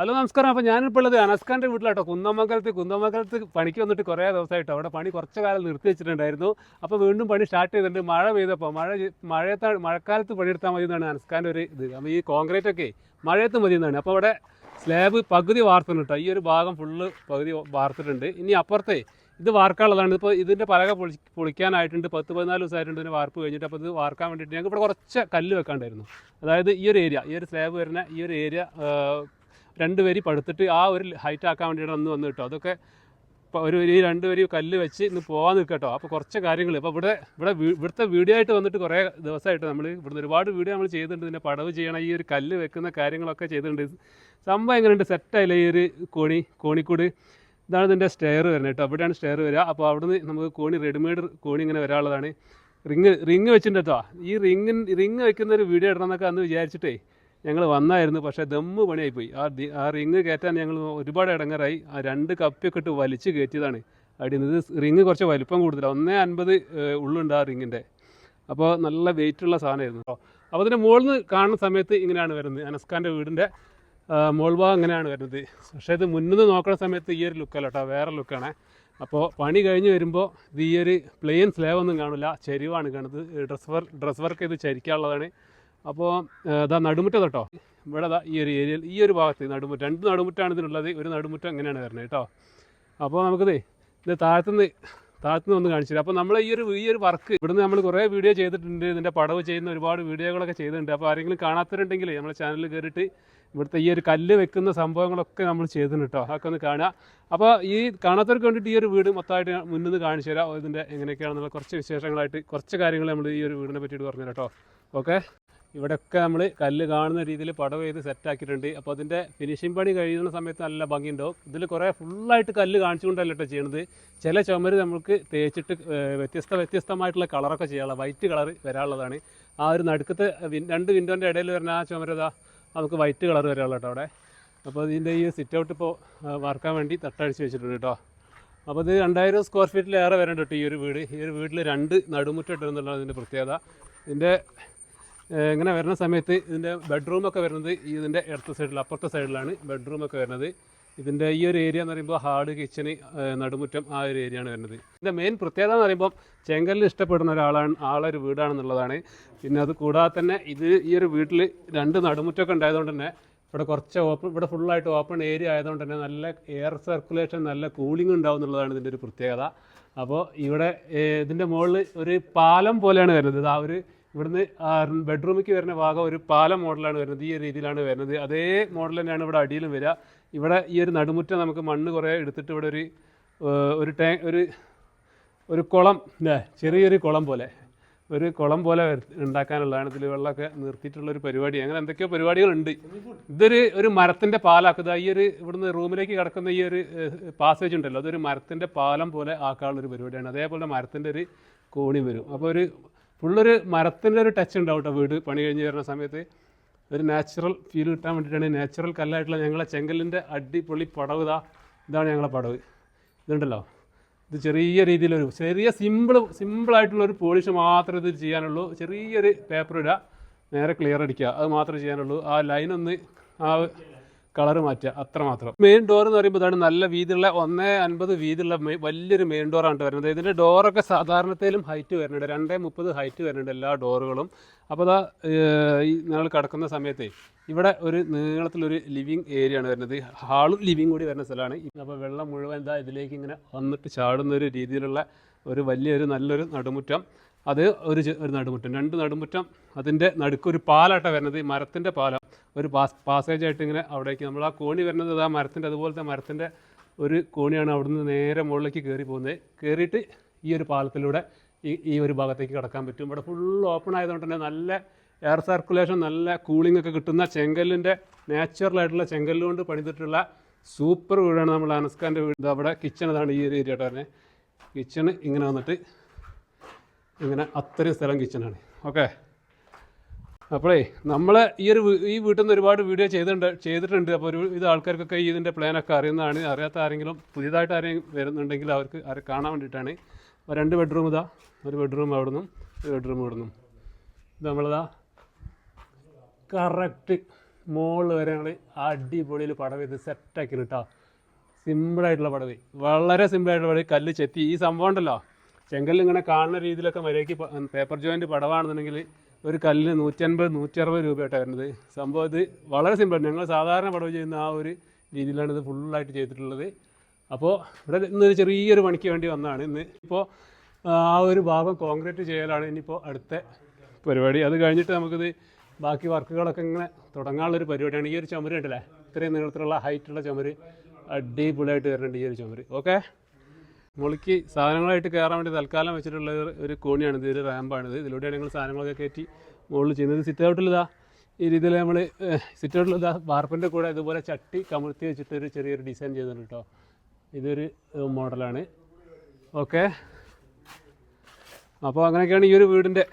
Hello നമസ്കാരം. അപ്പോൾ ഞാനിപ്പോൾ ഉള്ളത് അനസ്കാന്റെ വീട്ടിലാട്ടോ. കുന്നമംഗലത്ത് കുന്നമംഗലത്ത് പണിക്ക് വന്നിട്ട് കുറേ ദിവസമായിട്ടോ അവിടെ പണി കുറച്ച് കാലം നിർത്തി വെച്ചിട്ടുണ്ടായിരുന്നു. അപ്പോൾ വീണ്ടും പണി സ്റ്റാർട്ട് ചെയ്തിട്ടുണ്ട്. മഴ പെയ്തപ്പോൾ മഴ മഴയത്ത മഴക്കാലത്ത് പണിയെടുത്താൽ മതി എന്നാണ് അനസ്കാന്റെ ഒരു ഇത്. അപ്പോൾ ഈ കോൺക്രീറ്റ് ഒക്കെ മഴയത്ത് മതി എന്നാണ്. അപ്പോൾ അവിടെ സ്ലാബ് പകുതി വാർത്തിട്ടുണ്ട് ഈ ഒരു ഭാഗം ഫുള്ള് പകുതി വാർത്തിട്ടുണ്ട്. ഇനി അപ്പുറത്തെ ഇത് വാർക്കാനുള്ളതാണ്. ഇപ്പോൾ ഇതിന്റെ പലക പൊളി പൊളിക്കാനായിട്ടുണ്ട്. പത്ത് പതിനാല് ദിവസമായിട്ടുണ്ട് ഇതിന് വാർപ്പ് കഴിഞ്ഞിട്ട്. അപ്പോൾ ഇത് വാർക്കാൻ വേണ്ടിയിട്ട് ഞങ്ങൾക്ക് ഇവിടെ കുറച്ച് കല്ല് വെക്കാണ്ടായിരുന്നു അതായത് ഈ ഒരു ഏരിയ ഈ ഒരു സ്ലാബ് വരുന്ന ഈ ഒരു ഏരിയ രണ്ട് വരി പടുത്തിട്ട് ആ ഒരു ഹൈറ്റ് ആക്കാൻ വേണ്ടിയിട്ട് അന്ന് വന്നു കിട്ടും. അതൊക്കെ ഒരു ഈ രണ്ട് വരി കല്ല് വെച്ച് ഇന്ന് പോകാൻ നിൽക്കട്ടോ അപ്പോൾ കുറച്ച് കാര്യങ്ങൾ ഇപ്പോൾ ഇവിടെ ഇവിടെ ഇവിടുത്തെ വീഡിയോ ആയിട്ട് വന്നിട്ട് കുറേ ദിവസമായിട്ട് നമ്മൾ ഇവിടുന്ന് ഒരുപാട് വീഡിയോ നമ്മൾ ചെയ്തിട്ടുണ്ട്. ഇതിന്റെ പടവ് ചെയ്യണം ഈ ഒരു കല്ല് വെക്കുന്ന കാര്യങ്ങളൊക്കെ ചെയ്തിട്ടുണ്ട്. സംഭവം എങ്ങനെയുണ്ട്? സെറ്റായില്ല ഈ ഒരു കോണി കോണിക്കൂട്? ഇതാണ് ഇതിന്റെ സ്റ്റെയർ വരുന്നത് കേട്ടോ. അവിടെയാണ് സ്റ്റെയർ വരിക. അപ്പോൾ അവിടുന്ന് നമുക്ക് കോണി റെഡിമെയ്ഡ് കോണി ഇങ്ങനെ വരാനുള്ളതാണ്. റിങ് റിങ് വെച്ചിട്ടുണ്ട് കേട്ടോ. ഈ റിങ്ങിൻ റിങ് വെക്കുന്ന ഒരു വീഡിയോ ഇടണം എന്നൊക്കെ അന്ന് വിചാരിച്ചിട്ടേ ഞങ്ങൾ വന്നായിരുന്നു പക്ഷേ ദമ്മ് പണിയായിപ്പോയി. ആ ആ റിങ് കയറ്റാൻ ഞങ്ങൾ ഒരുപാട് ഇടങ്ങറായി. ആ രണ്ട് കപ്പിയൊക്കെ ഇട്ട് വലിച്ച് കയറ്റിയതാണ്. അടി നിന്ന് റിങ് കുറച്ച് വലിപ്പം കൂടുതലാണ് ഒന്നേ അൻപത് ഉള്ളുണ്ട് ആ റിങ്ങിന്റെ. അപ്പോൾ നല്ല വെയിറ്റുള്ള സാധനമായിരുന്നു കേട്ടോ അപ്പോൾ അതിന്റെ മുകളിൽ നിന്ന് കാണുന്ന സമയത്ത് ഇങ്ങനെയാണ് വരുന്നത്. അനസ്കാന്റെ വീടിന്റെ മോൾഭാഗം ഇങ്ങനെയാണ് വരുന്നത്. പക്ഷേ ഇത് മുന്നിൽ നിന്ന് നോക്കുന്ന സമയത്ത് ഈ ഒരു ലുക്കല്ല കേട്ടോ വേറെ ലുക്കാണ്. അപ്പോൾ പണി കഴിഞ്ഞ് വരുമ്പോൾ ഇത് ഈ ഒരു പ്ലെയിൻ സ്ലേവ് ഒന്നും കാണില്ല ചെരിവാണ് കാണുന്നത്. ഡ്രസ് വർക്ക് ഡ്രസ് വർക്ക് ഇത് ചരിക്കാനുള്ളതാണ്. അപ്പോൾ ഇതാ നടുമുറ്റം കേട്ടോ. ഇവിടെ ഈ ഒരു ഏരിയയിൽ ഈ ഒരു ഭാഗത്ത് നടുമുറ്റം രണ്ട് നടുമുറ്റാണ് ഇതിനുള്ളത് ഒരു നടുമുറ്റം എങ്ങനെയാണ് വരുന്നത് കേട്ടോ. അപ്പോൾ നമുക്കിതേ ഇത് താഴത്തുനിന്ന് താഴത്തുനിന്ന് ഒന്ന് കാണിച്ചു തരാം. അപ്പോൾ നമ്മൾ ഈ ഒരു ഈ ഒരു വർക്ക് ഇവിടുന്ന് നമ്മൾ കുറേ വീഡിയോ ചെയ്തിട്ടുണ്ട് ഇതിന്റെ പടവ് ചെയ്യുന്ന ഒരുപാട് വീഡിയോകളൊക്കെ ചെയ്തിട്ടുണ്ട്. അപ്പോൾ ആരെങ്കിലും കാണാത്തവരുണ്ടെങ്കിൽ നമ്മുടെ ചാനലിൽ കയറിയിട്ട് ഇവിടുത്തെ ഈ ഒരു കല്ല് വെക്കുന്ന സംഭവങ്ങളൊക്കെ നമ്മൾ ചെയ്തിട്ടുണ്ട് കേട്ടോ. അതൊക്കെ ഒന്ന് കാണുക. അപ്പോൾ ഈ കാണാത്തവർക്ക് വേണ്ടിയിട്ട് ഈ ഒരു വീട് മൊത്തമായിട്ട് മുന്നിൽ നിന്ന് കാണിച്ചു തരാം. ഇതിന്റെ എങ്ങനെയൊക്കെയാണെന്നുള്ള കുറച്ച് വിശേഷങ്ങളായിട്ട് കുറച്ച് കാര്യങ്ങൾ നമ്മൾ ഈ ഒരു വീടിനെ പറ്റിയിട്ട് പറഞ്ഞു കേട്ടോ. ഓക്കെ? ഇവിടെയൊക്കെ നമ്മൾ കല്ല് കാണുന്ന രീതിയിൽ പടവ് ചെയ്ത് സെറ്റാക്കിയിട്ടുണ്ട് അപ്പോൾ അതിന്റെ ഫിനിഷിംഗ് പണി കഴിയുന്ന സമയത്ത് നല്ല ഭംഗിയുണ്ടാവും. ഇതിൽ കുറേ ഫുള്ളായിട്ട് കല്ല് കാണിച്ചുകൊണ്ടല്ല കേട്ടോ ചെയ്യണത്. ചില ചുമര് നമുക്ക് തേച്ചിട്ട് വ്യത്യസ്ത വ്യത്യസ്തമായിട്ടുള്ള കളറൊക്കെ ചെയ്യാനുള്ള വൈറ്റ് കളർ വരാനുള്ളതാണ്. ആ ഒരു നടുക്കത്തെ രണ്ട് വിൻഡോന്റെ ഇടയിൽ വരുന്ന ആ ചുമരതാ നമുക്ക് വൈറ്റ് കളർ വരാനുള്ള കേട്ടോ അവിടെ. അപ്പോൾ ഇതിന്റെ ഈ സിറ്റ് ഔട്ട് ഇപ്പോൾ വറക്കാൻ വേണ്ടി തട്ടടിച്ച് വെച്ചിട്ടുണ്ട് കേട്ടോ അപ്പോൾ ഇത് രണ്ടായിരം സ്ക്വയർ ഫീറ്റിലേറെ വരണ്ട കേട്ടോ ഈ ഒരു വീട്. ഈ ഒരു വീട്ടിൽ രണ്ട് നടുമുറ്റം ഇട്ടെന്നുള്ളതാണ് ഇതിന്റെ പ്രത്യേകത. ഇതിന്റെ ഇങ്ങനെ വരുന്ന സമയത്ത് ഇതിന്റെ ബെഡ്റൂമൊക്കെ വരുന്നത് ഇതിന്റെ ഇടത്തെ സൈഡിൽ അപ്പുറത്തെ സൈഡിലാണ് ബെഡ്റൂമൊക്കെ വരുന്നത്. ഇതിന്റെ ഈ ഒരു ഏരിയ എന്ന് പറയുമ്പോൾ ഹാർഡ് കിച്ചണ് നടുമുറ്റം ആ ഒരു ഏരിയ ആണ് വരുന്നത്. ഇതിന്റെ മെയിൻ പ്രത്യേകത എന്ന് പറയുമ്പോൾ ചെങ്കല്ലിൽ ഇഷ്ടപ്പെടുന്ന ഒരാളാണ് ആളൊരു വീടാണെന്നുള്ളതാണ് പിന്നെ അത് കൂടാതെ തന്നെ ഇത് ഈ ഒരു വീട്ടിൽ രണ്ട് നടുമുറ്റമൊക്കെ ഉണ്ടായതുകൊണ്ട് തന്നെ ഇവിടെ കുറച്ച് ഓപ്പൺ ഇവിടെ ഫുള്ളായിട്ട് ഓപ്പൺ ഏരിയ ആയതുകൊണ്ട് തന്നെ നല്ല എയർ സർക്കുലേഷൻ നല്ല കൂളിംഗ് ഉണ്ടാവും എന്നുള്ളതാണ് ഇതിന്റെ ഒരു പ്രത്യേകത. അപ്പോൾ ഇവിടെ ഇതിന്റെ മുകളിൽ ഒരു പാലം പോലെയാണ് വരുന്നത്. ആ ഒരു ഇവിടുന്ന് ബെഡ്റൂമിലേക്ക് വരുന്ന ഭാഗം ഒരു പാല മോഡലാണ് വരുന്നത് ഈ രീതിയിലാണ് വരുന്നത്. അതേ മോഡൽ തന്നെയാണ് ഇവിടെ അടിയിലും വരിക. ഇവിടെ ഈ ഒരു നടുമുറ്റം നമുക്ക് മണ്ണ് കുറേ എടുത്തിട്ട് ഇവിടെ ഒരു ഒരു ടാ ഒരു ഒരു കുളം അല്ലേ ചെറിയൊരു കുളം പോലെ ഒരു കുളം പോലെ ഉണ്ടാക്കാനുള്ളതാണ്. ഇതിൽ വെള്ളമൊക്കെ നിർത്തിയിട്ടുള്ള ഒരു പരിപാടി. അങ്ങനെ എന്തൊക്കെയോ പരിപാടികളുണ്ട്. ഇതൊരു ഒരു മരത്തിന്റെ പാലാക്കുക. ഈ ഒരു ഇവിടുന്ന് റൂമിലേക്ക് കിടക്കുന്ന ഈ ഒരു പാസേജ് ഉണ്ടല്ലോ. അതൊരു മരത്തിന്റെ പാലം പോലെ ആക്കാനുള്ള ഒരു പരിപാടിയാണ്. അതേപോലെ മരത്തിന്റെ ഒരു കോണി വരും. അപ്പോൾ ഒരു ഫുള്ളൊരു മരത്തിന്റെ ഒരു ടച്ച് ഉണ്ടാവും കേട്ടോ വീട് പണി കഴിഞ്ഞ് വരുന്ന സമയത്ത്. ഒരു നാച്ചുറൽ ഫീൽ കിട്ടാൻ വേണ്ടിയിട്ടാണ് നാച്ചുറൽ കല്ലായിട്ടുള്ള ഞങ്ങളെ ചെങ്കലിന്റെ അടിപൊളി പടവ് ഇതാ. ഇതാണ് ഞങ്ങളെ പടവ്. ഇതുണ്ടല്ലോ? ഇത് ചെറിയ രീതിയിലൊരു ചെറിയ സിമ്പിൾ സിമ്പിളായിട്ടുള്ളൊരു പോളിഷ് മാത്രമേ ഇത് ചെയ്യാനുള്ളൂ. ചെറിയൊരു പേപ്പർ ഇടുക നേരെ ക്ലിയർ അടിക്കുക. അത് മാത്രമേ ചെയ്യാനുള്ളൂ. ആ ലൈനൊന്ന് ആ കളർ മാറ്റുക അത്ര മാത്രം. മെയിൻ ഡോർ എന്ന് പറയുമ്പോൾ ഇതാണ് നല്ല വീതിയുള്ള ഒന്നേ അൻപത് വീതിയുള്ള വലിയൊരു മെയിൻ ഡോറാണ് വരുന്നത്. ഇതിന്റെ ഡോറൊക്കെ സാധാരണത്തേലും ഹൈറ്റ് വരുന്നുണ്ട്. രണ്ടേ മുപ്പത് ഹൈറ്റ് വരുന്നുണ്ട് എല്ലാ ഡോറുകളും അപ്പോൾ അതാ ഈ ഞങ്ങൾ കിടക്കുന്ന സമയത്തെ ഇവിടെ ഒരു നീളത്തിലൊരു ലിവിങ് ഏരിയ ആണ് വരുന്നത്. ഹാളും ലിവിങ് കൂടി വരുന്ന സ്ഥലമാണ്. അപ്പോൾ വെള്ളം മുഴുവൻ എന്താ ഇതിലേക്ക് ഇങ്ങനെ വന്നിട്ട് ചാടുന്ന ഒരു രീതിയിലുള്ള ഒരു വലിയൊരു നല്ലൊരു നടുമുറ്റം. അത് ഒരു ഒരു നടുമുറ്റം. രണ്ട് നടുമുറ്റം അതിന്റെ നടുക്കൊരു പാലാട്ട വരുന്നത്. മരത്തിന്റെ പാലം. ഒരു പാസ് പാസേജ് ആയിട്ട് ഇങ്ങനെ അവിടേക്ക് നമ്മൾ ആ കോണി വരുന്നത് ആ മരത്തിന്റെ അതുപോലത്തെ മരത്തിന്റെ ഒരു കോണിയാണ് അവിടുന്ന് നേരെ മുകളിലേക്ക് കയറി പോകുന്നത്. കയറിയിട്ട് ഈ ഒരു പാലത്തിലൂടെ ഈ ഈ ഒരു ഭാഗത്തേക്ക് കിടക്കാൻ പറ്റും. ഇവിടെ ഫുൾ ഓപ്പൺ ആയതുകൊണ്ട് തന്നെ നല്ല എയർ സർക്കുലേഷൻ നല്ല കൂളിംഗ് ഒക്കെ കിട്ടുന്ന ചെങ്കല്ലിന്റെ നാച്ചുറൽ ആയിട്ടുള്ള ചെങ്കല്ല് കൊണ്ട് പണിതിട്ടുള്ള സൂപ്പർ വീടാണ് നമ്മൾ അനസ്കാന്റെ വീട്. അവിടെ കിച്ചൺ അതാണ് ഈ ഒരു ഏരിയ തന്നെ കിച്ചണ് ഇങ്ങനെ വന്നിട്ട് ഇങ്ങനെ അത്രയും സ്ഥലം കിച്ചണാണ് ഓക്കെ അപ്പോഴേ നമ്മൾ ഈ ഒരു ഈ വീട്ടിൽ നിന്ന് ഒരുപാട് വീഡിയോ ചെയ്തിട്ടുണ്ട് ചെയ്തിട്ടുണ്ട്. അപ്പോൾ ഒരു ഇത് ആൾക്കാർക്കൊക്കെ ഇതിന്റെ പ്ലാനൊക്കെ അറിയുന്നതാണ്. അറിയാത്ത ആരെങ്കിലും പുതിയതായിട്ട് ആരെങ്കിലും വരുന്നുണ്ടെങ്കിൽ അവർക്ക് ആരെ കാണാൻ വേണ്ടിയിട്ടാണ്. രണ്ട് ബെഡ്റൂം ഇതാ. ഒരു ബെഡ്റൂം അവിടെ നിന്നും ഒരു ബെഡ്റൂം ഇവിടെ നിന്നും ഇത് നമ്മളിതാ കറക്റ്റ് മുകളിൽ വരെ ഞങ്ങൾ അടിപൊളിയിൽ പടവ് ഇത് സെറ്റാക്കി കിട്ടാ സിമ്പിളായിട്ടുള്ള പടവ്. വളരെ സിമ്പിളായിട്ടുള്ള പടവ്. കല്ല് ചെത്തി. ഈ സംഭവം ഉണ്ടല്ലോ. ചെങ്കല്ലിങ്ങനെ കാണുന്ന രീതിയിലൊക്കെ മര്യാദയ്ക്ക് പേപ്പർ ജോയിന്റ് പടവാണെന്നുണ്ടെങ്കിൽ ഒരു കല്ലിന് നൂറ്റൻപത് നൂറ്ററുപത് രൂപയായിട്ടാണ് വരുന്നത്. സംഭവം ഇത് വളരെ സിമ്പിളാണ് ഞങ്ങൾ സാധാരണ പടവ് ചെയ്യുന്ന ആ ഒരു രീതിയിലാണ് ഇത് ഫുള്ളായിട്ട് ചെയ്തിട്ടുള്ളത്. അപ്പോൾ ഇവിടെ ഇന്ന് ചെറിയൊരു പണിക്ക് വേണ്ടി വന്നതാണ്. ഇന്ന് ഇപ്പോൾ ആ ഒരു ഭാഗം കോൺക്രീറ്റ് ചെയ്യലാണ്. ഇനിയിപ്പോൾ അടുത്ത പരിപാടി. അത് കഴിഞ്ഞിട്ട് നമുക്കിത് ബാക്കി വർക്കുകളൊക്കെ ഇങ്ങനെ തുടങ്ങാനുള്ളൊരു പരിപാടിയാണ്. ഈ ഒരു ചുമര് ഉണ്ടല്ലേ ഇത്രയും നീളത്തിലുള്ള ഹൈറ്റുള്ള ചുമര് അടിപൊളിയായിട്ട് വരുന്നുണ്ട് ഈ ഒരു ചുമര്. ഓക്കെ മുകളിലേക്ക് സാധനങ്ങളായിട്ട് കയറാൻ വേണ്ടി തൽക്കാലം വെച്ചിട്ടുള്ള ഒരു- കോണിയാണ്. ഒരു റാമ്പാണിത്. ഇതിലൂടെയാണ് ഞങ്ങൾ സാധനങ്ങളൊക്കെ കയറ്റി മുകളിൽ ചെയ്യുന്നത്. സിറ്റ് ഔട്ടിലിതാ ഈ രീതിയിൽ നമ്മൾ സിറ്റ് ഔട്ടിൽ ഇതാ വാർപ്പിന്റെ കൂടെ ഇതുപോലെ ചട്ടി കമഴ്ത്തി വെച്ചിട്ട് ഒരു ചെറിയൊരു ഡിസൈൻ ചെയ്തിട്ടുണ്ട് കേട്ടോ ഇതൊരു മോഡലാണ്. ഓക്കെ. അപ്പോൾ അങ്ങനെയൊക്കെയാണ് ഈ ഒരു വീടിന്റെ.